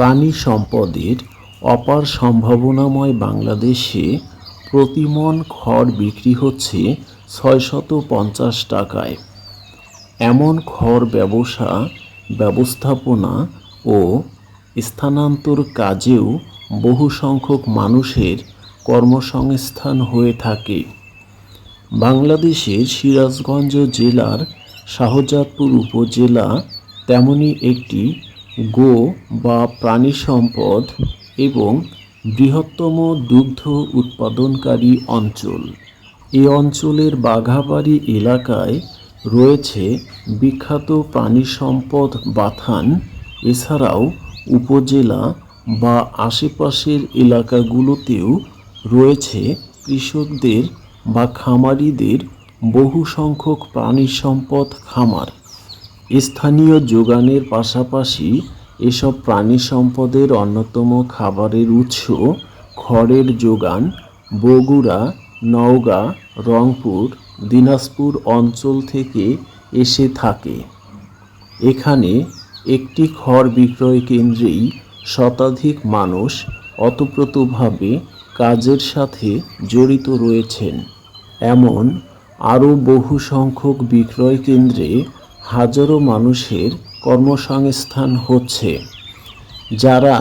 প্রাণী সম্পদের অপার সম্ভাবনাময় বাংলাদেশে প্রতিমন খড় বিক্রি হচ্ছে ছয়শত পঞ্চাশ টাকায়। এমন খড় ব্যবসা, ব্যবস্থাপনা ও স্থানান্তর কাজেও বহু সংখ্যক মানুষের কর্মসংস্থান হয়ে থাকে। বাংলাদেশের সিরাজগঞ্জ জেলার শাহজাদপুর উপজেলা তেমনই একটি গো বা প্রাণী সম্পদ এবং বৃহত্তম দুগ্ধ উৎপাদনকারী অঞ্চল। এই অঞ্চলের বাঘাবাড়ি এলাকায় রয়েছে বিখ্যাত প্রাণী সম্পদ বাথান। এছাড়াও উপজেলা বা আশেপাশের এলাকাগুলোতেও রয়েছে কৃষকদের বা খামারিদের বহু সংখ্যক প্রাণী সম্পদ খামার। স্থানীয় যোগানের পাশাপাশি এসব প্রাণী সম্পদের অন্যতম খাবারের উৎস খড়ের যোগান, বগুড়া, নওগাঁ, রংপুর, দিনাজপুর অঞ্চল থেকে এসে থাকে। এখানে একটি খড় বিক্রয় কেন্দ্রেই শতাধিক মানুষ অতপ্রতভাবে কাজের সাথে জড়িত রয়েছেন। এমন আরও বহু সংখ্যক বিক্রয় কেন্দ্রে হাজারো মানুষের কর্মসংস্থান হচ্ছে। যারা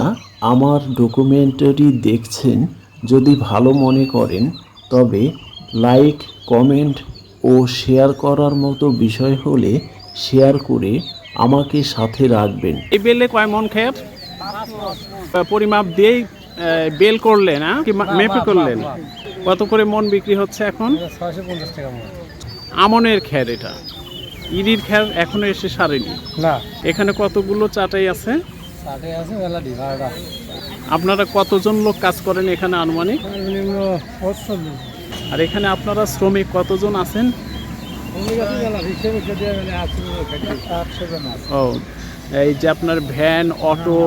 আমার ডকুমেন্টারি দেখছেন যদি ভালো মনে করেন তবে লাইক কমেন্ট ও শেয়ার করার মতো বিষয় হলে শেয়ার করে আমাকে সাথে রাখবেন। এই বেলে কয় মন খের? পরিমাপ দিয়েই বেল করলেন হ্যাঁ কি মেপে করলেন? কত করে মন বিক্রি হচ্ছে এখন? ছয়শো পঞ্চাশ টাকা মতো আমনের খ্যার এটা। ইরির খ্যার এখনও এসে সারেনি। না। এখানে কতগুলো চাটাই আছে? ষাটে আছে আপনারা কতজন লোক কাজ করেন এখানে আনুমানিক? আর এখানে আপনারা শ্রমিক কতজন আছেন? ও এই যে আপনার ভ্যান অটো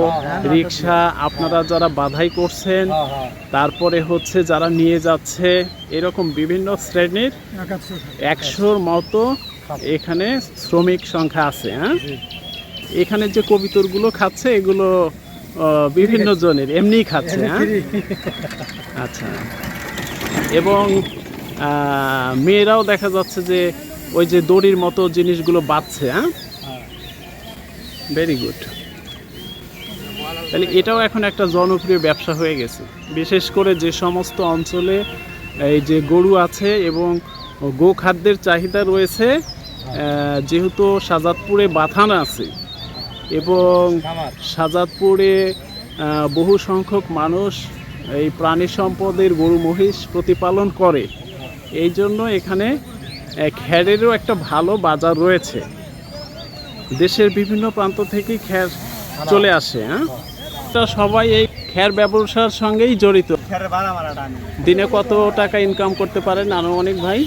রিক্সা আপনারা যারা বাধাই করছেন হ্যাঁ হ্যাঁ। তারপরে হচ্ছে যারা নিয়ে যাচ্ছে এরকম বিভিন্ন শ্রেণির একশোর মতো এখানে শ্রমিক সংখ্যা আছে হ্যাঁ? এখানে যে কবিতরগুলো খাচ্ছে এগুলো বিভিন্ন জনের এমনিই খাচ্ছে হ্যাঁ? আচ্ছা। এবং মেয়েরাও দেখা যাচ্ছে যে ওই যে দড়ির মতো জিনিসগুলো বাঁচছে হ্যাঁ? ভেরি গুড তাহলে এটাও এখন একটা জনপ্রিয় ব্যবসা হয়ে গেছে। বিশেষ করে যে সমস্ত অঞ্চলে এই যে গরু আছে এবং গোখাদ্যের চাহিদা রয়েছে যেহেতু সাজাদপুরে বাথান আছে এবং সাজাদপুরে বহু সংখ্যক মানুষ এই প্রাণী সম্পদের গরু মহিষ প্রতিপালন করে। এই জন্য এখানে খ্যারেরও একটা ভালো বাজার রয়েছে। দেশের বিভিন্ন প্রান্ত থেকে খ্যার চলে আসে হ্যাঁ? তা সবাই এই খ্যার ব্যবসার সঙ্গেই জড়িত। দিনে কত টাকা ইনকাম করতে পারেন? আনুমানিক ভাই?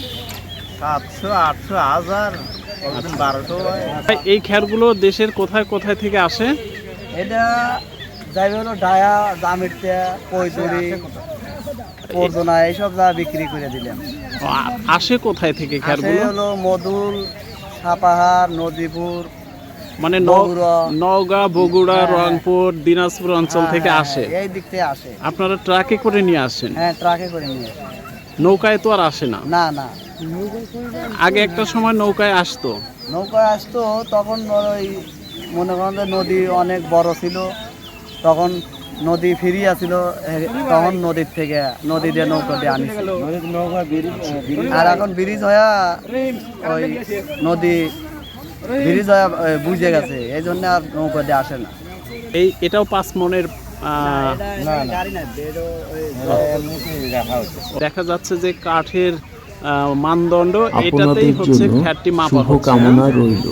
সাতশো আটশো হাজার বারোশো এই খ্যারগুলো দেশের কোথায় কোথায় থেকে আসে? এটা হলো ডায়া পর্দনা এইসব যা বিক্রি করে দিলাম আসে কোথায় থেকে আসে খ্যারগুলো হলো মধুল সাপাহার নদীপুর মানে নওগাঁ বগুড়া হ্যাঁ। রংপুর দিনাজপুর অঞ্চল হ্যাঁ, থেকে হ্যাঁ, আসে। এই দিক থেকে আসে। আপনারা ট্রাকে করে নিয়ে আসেন? হ্যাঁ ট্রাকে করে নিয়ে নৌকায় তো আর আসে না? না না। আগে একটা সময় নৌকায় আসতো। নৌকায় আসতো তখন ওই মনে করেন যে নদী অনেক বড় ছিল তখন নদী ফিরি আছিল তখন নদীর থেকে নদী দিয়ে নৌকা দিয়ে আনিছিল আর এখন ব্রিজ হয়ে ওই নদী ব্রিজ হয়ে বুঝে গেছে এই জন্য আর নৌকা দিয়ে আসে না। এই এটাও পাঁচ মনের দেখা যাচ্ছে যে কাঠের মানদণ্ড এটাতেই হচ্ছে ফ্যাটটি মাপা হচ্ছে? কামনা রইল